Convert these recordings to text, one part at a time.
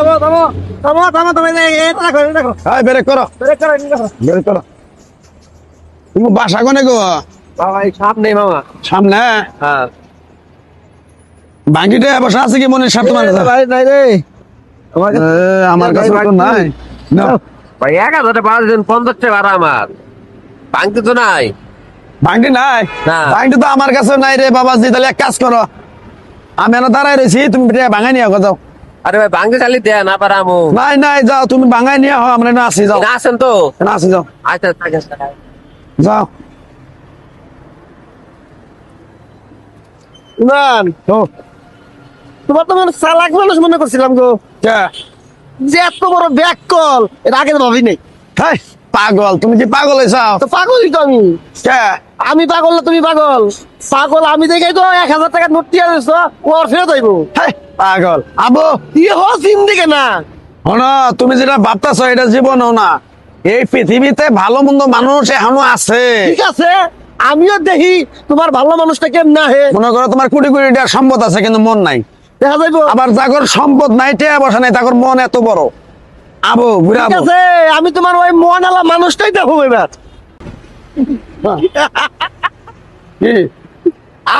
থামো থামো থামো থামো থামো এই এই দেখো এই দেখো। এই করো। ব্রেক করো এই করো। তুমি বাসা কোনে গো? বাবা এই সাপ মামা। সামনে? হ্যাঁ। বসা আছে কি মনে সাপ তোমার কাছে ভাই নাই রে। আমার কাছে তো নাই। না ভাই এক হাজারটা পাঁচ দিন পঞ্চাশ টাকা ভাড়া আমার। ভাঙতে তো নাই। বাঙ্গি নাই। বাঙ্গি তো আমার কাছে নাই রে বাবাজি। তাহলে এক কাজ করো। আমি এনে দাঁড়াই রয়েছি তুমি ভাঙাই নিয়ে যাও। আরে ভাই ভাঙতে চালি দেন আবার আমু নাই নাই যাও তুমি বাঙাই নিয়ে হও আমরা না আসি যাও। না আছেন তো? না আসি যাও। আচ্ছা আচ্ছা যাও। ইমান তো তোমার তো মনে চালাক মানুষ মনে করছিলাম গো। যে এত বড় ব্যাক কল এর আগে তো ভাবি নাই পাগল তুমি কি পাগল হয়েছাও তো পাগলই তো আমি। কে? আমি পাগল না তুমি পাগল? পাগল আমি দেখে তো এক হাজার টাকা নোট দিয়ে দিচ্ছ ও আর ফেরত আইবো পাগল। আবু ইয়ে হ সিম দিকে না। শোনো তুমি যেটা ভাবতেছ এটা জীবনও না। এই পৃথিবীতে ভালো মন্দ মানুষ এখনও আছে। ঠিক আছে আমিও দেখি তোমার ভালো মানুষটা কেমন না হে মনে করো তোমার কোটি কোটি টাকার সম্পদ আছে কিন্তু মন নাই। দেখা যাইবো। আবার যাগর সম্পদ নাই টেয়া বসা নাই তাগর মন এত বড়। আবু বুড়া আছে আমি তোমার ওই মন আলা মানুষটাই দেখো এবার?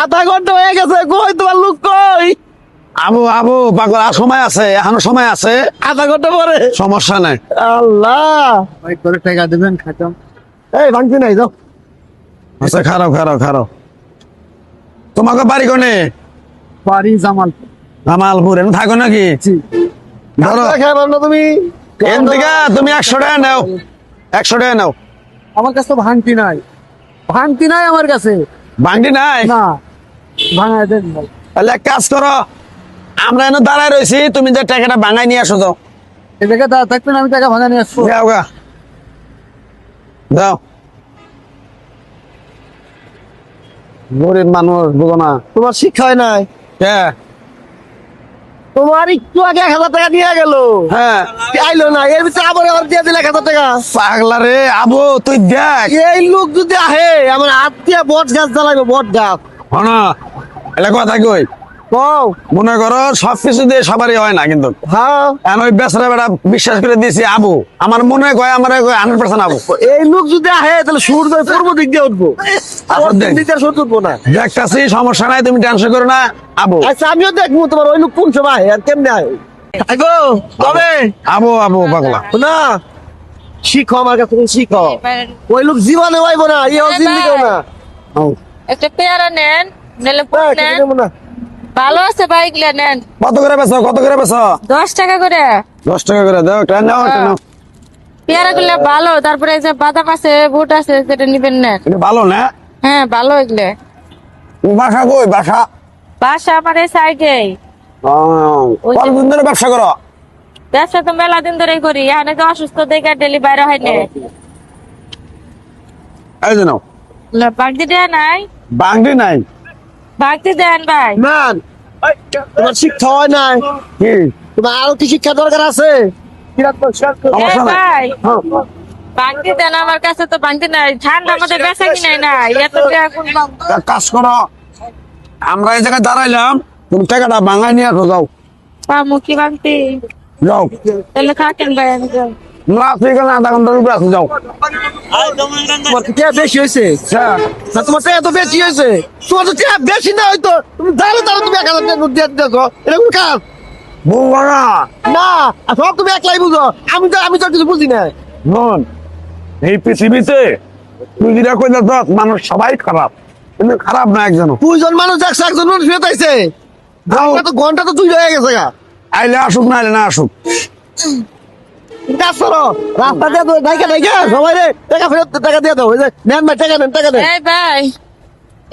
আধা ঘণ্টা হয়ে গেছে কই তোমার লোক কই? আবু আবু পাগল আর সময় আছে এখনও সময় আছে। আধা ঘণ্টা পরে? সমস্যা নাই। আল্লাহ! ওই করে টাকা দেবেন খাতাম এই ভাঙছি নাই যাও। আচ্ছা খারাপ খারাপ খারাপ তোমাকে বাড়ি কোনে? বাড়ি জামাল জামালপুর এনে থাকো নাকি? ধরো। তুমি। এন থেকে তুমি একশো টাকা নাও। একশো টাকা নাও। আমার কাছে তো ভাঙতি নাই। ভাঙতি নাই আমার কাছে। বাংটি নাই? না। ভাঙায় দেন ভাই। তাহলে এক কাজ করো আমরা এনে দাঁড়ায় রয়েছি তুমি যে টাকাটা ভাঙাই নিয়ে আসো যাও। এদিকে দাঁড়া থাকবেন আমি টাকা ভাঙা নিয়ে আসব। যাও গা। যাও। গরিব মানুষ বুঝো না। তোমার শিক্ষা হয় নাই? কে তোমার একটু আগে এক হাজার টাকা নিয়ে গেল। হ্যাঁ। আইলো না? এর ভিতরে আবার আবার দিয়ে দিলে এক হাজার টাকা। পাগলা রে আবো তুই দেখ। এই লোক যদি আহে আমার আত্মীয় বট গাছ জ্বালাইবো বট গাছ হ্যাঁ এটা কথা কই কও মনে করো সব কিছু দিয়ে সবারই হয় না কিন্তু। হ্যাঁ। ওই বেচারা বেটা বিশ্বাস করে দিয়েছি আবু আমার মনে কয় আমার হান্ড্রেড পার্সেন্ট আবু। এই লোক যদি আহে তাহলে সূর্য পূর্ব দিক দিয়ে উঠবো। আবার দিক দিয়ে উঠবো না। দেখতাছি সমস্যা নাই তুমি টেনশন করো না আবু। আচ্ছা আমিও দেখব তোমার ওই লোক কোন সময় আহে আর কেমনে আহে। আগো তবে আবু আবু পাগলা। না শিখো আমার কাছে তুমি শিখো। ওই লোক জীবনে হইব না ইয়ে হ্যাঁ, জিন্দিগিও না একটা পেয়ারা নেন নিলে নেন। না। ভালো আছে বাইকগুলা নেন। কত করে বেছো কত করে বেছো দশ টাকা করে। দশ টাকা করে দাও একটা নাও একটা নাও। পেয়ারা গুলা ভালো তারপরে এই যে বাদাম আছে বুট আছে সেটা নিবেন নেন। এটা ভালো না? হ্যাঁ ভালো এগুলো। বাসা কই বাসা? বাসা আমার এই সাইডে। কতদিন ধরে ব্যবসা করো? ব্যবসা তো মেলা দিন ধরেই করি এখানে তো অসুস্থ দেখে ডেলি বাইরে হয় না এই যে নাও। বাগদি দেয় নাই। বাংটি নাই? বাগদি দেন ভাই। মান তোমার শিক্ষা হয় নাই? তোমার আরও কি শিক্ষা দরকার আছে? হ্যাঁ। বাগদি দেন আমার কাছে তো নাই। ঠান্ডা মধ্যে বেচা কিনাই নাই এত কাজ করো। আমরা এই জায়গায় দাঁড়াইলাম তুমি টাকাটা ভাঙাই নিয়ে আসো যাও। পামু কি বাগদি যাও। তাহলে থাকেন ভাই আমি যাই। না আধা ঘণ্টার উপরে আসো যাও। তোমার কি বেশি হয়েছে হ্যাঁ। না তোমার টাকা তো বেশি হয়েছে। তোমার তো টাকা বেশি না হয়তো। তুমি দাঁড়ে দাঁড়ে তুমি এক হাজার দিয়ে দিতেছো এটা কাজ। বলব না। না সব তুমি একলাই বুঝো। আমি তো আমি তো কিছু বুঝি না। নন এই পৃথিবীতে তুই যেটা কই না মানুষ সবাই খারাপ। কিন্তু খারাপ না একজন দুইজন মানুষ একশো একজন মানুষ ঘণ্টা তো দুই হয়ে গেছে গা। আইলে আসুক না আইলে না আসুক। কাজ করো রাস্তা দিয়ে তো ডাইকা ডাইকা সবাই রে টাকা ফেরত টাকা দিয়ে দাও নেন ভাই টাকা নেন টাকা নেন। এই ভাই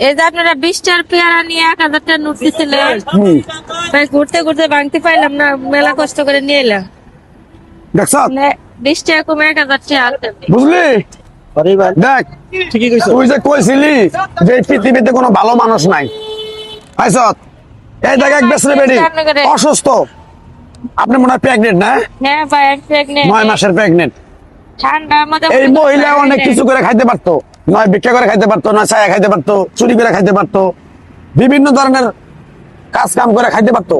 এই যে আপনারা বিশটার পেয়ারা নিয়ে এক হাজার টাকা নোট দিছিলেন ভাই ঘুরতে ঘুরতে ভাঙতে পাইলাম না মেলা কষ্ট করে নিয়ে এলাম। দেখছ বিশ টাকা কমে এক হাজার টাকা আনতে হবে। বুঝলি? আরে ভাই দেখ তুই যে কইছিলি যে পৃথিবীতে কোনো ভালো মানুষ নাই। আইসত এই দেখ এক বেসরে বেডি অসুস্থ। আপনি মনে হয় প্রেগনেন্ট না? হ্যাঁ ভাই pregnant। নয় মাসের প্রেগনেন্ট ঠান্ডার মধ্যে এই মহিলা অনেক কিছু করে খাইতে পারতো। নয় ভিক্ষা করে খাইতে পারতো নয় ছায়া খাইতে পারতো চুরি করে খাইতে পারতো। বিভিন্ন ধরনের কাজ কাম করে খাইতে পারতো।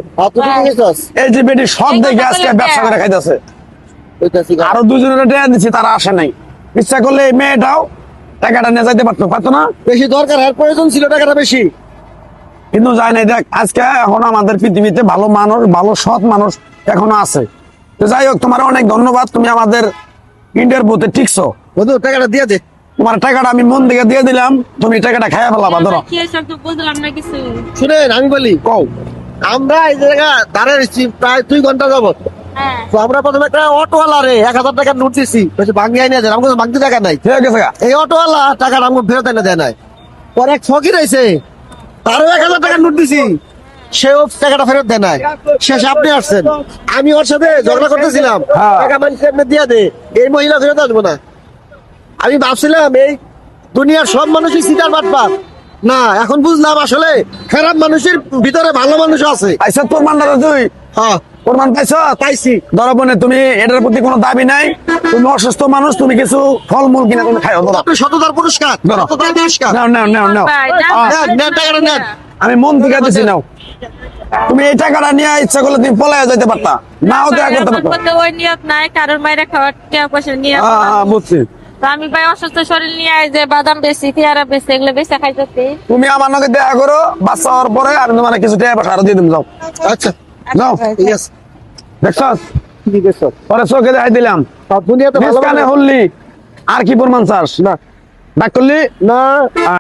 এই যে বেটি সব দেখে আজকে ব্যবসা করে খাইতেছে। আরও দুজনের দিচ্ছি তারা আসে নাই। ইচ্ছা করলে এই মেয়েটাও টাকাটা নিয়ে যাইতে পারতো। পারতো না? বেশি দরকার আর প্রয়োজন ছিল টাকাটা বেশি। কিন্তু যায় নাই। দেখ আজকে এখন আমাদের পৃথিবীতে ভালো মানুষ ভালো সৎ মানুষ এখনও আছে। তো যাই হোক তোমার অনেক ধন্যবাদ তুমি আমাদের ইন্ডিয়ার বুথে বন্ধু টাকাটা দিয়ে দে। তোমার টাকাটা আমি মন থেকে দিয়ে দিলাম তুমি টাকাটা খাইয়া ফেলাবা ধরো। আমি শুনেন বলি কও। আমরা এই জায়গা দাঁড়িয়ে রয়েছি প্রায় দুই ঘণ্টা যাবত হ্যাঁ। তো আমরা প্রথমে একটা অটোওয়ালা রে এক হাজার টাকার নোট দিছি বলছে ভাঙ্গি আইনা যায় আমাকে ভাঙতে টাকা নাই। ঠিক আছে এই অটোওয়ালা টাকাটা আমাকে ফেরত এনে দেয় নাই। পরে এক ফকির রয়েছে তারও এক হাজার টাকার নোট দিছি। সেও টাকাটা ফেরত দেয় নাই। শেষে আপনি আসছেন। আমি ওর সাথে ঝগড়া করতেছিলাম। হ্যাঁ। টাকা মানুষ দিয়ে দে। এই মহিলা ফেরত আসব না। আমি ভাবছিলাম এই দুনিয়ার সব মানুষই সিটার বাটপার। না এখন বুঝলাম আসলে খারাপ মানুষের ভিতরে ভালো মানুষ আছে। আইসা তোর মান্ডারে তুই হ্যাঁ। প্রমাণ পাইছ? পাইছি। ধরো বোনে তুমি এটার প্রতি কোনো দাবি নাই? তুমি অসুস্থ মানুষ তুমি কিছু ফলমূল কিনা তুমি আপনি সততার পুরস্কার। পুরস্কার। নেন। আমি মন থেকে দিছি নাও। তুমি এই টাকাটা নিয়ে ইচ্ছা করলে তুমি পলাইয়া যাইতে পারতা। নাও দেখা করতে পারতা। ওই নিয়ত নাই কারোর মায়ের খাওয়ার টাকা পয়সা নিয়ে হ্যাঁ হ্যাঁ বুঝছি। আমি ভাই অসুস্থ শরীর নিয়ে আই যে বাদাম বেশি পেয়ারা বেশি এগুলো বেশি খাইতেছি। তুমি আমার নাকি দেখা করো বাচ্চা হওয়ার পরে আমি তোমার কিছু টাকা পয়সা আরও দিয়ে দিম যাও। আচ্ছা যাও ঠিক আছে। দেখছস? পরে চোখে দেখাই দিলাম। সব দুনিয়াতে ভালো কানে হল্লি। আর কি প্রমাণ চাস? না। ডাক করলি? না।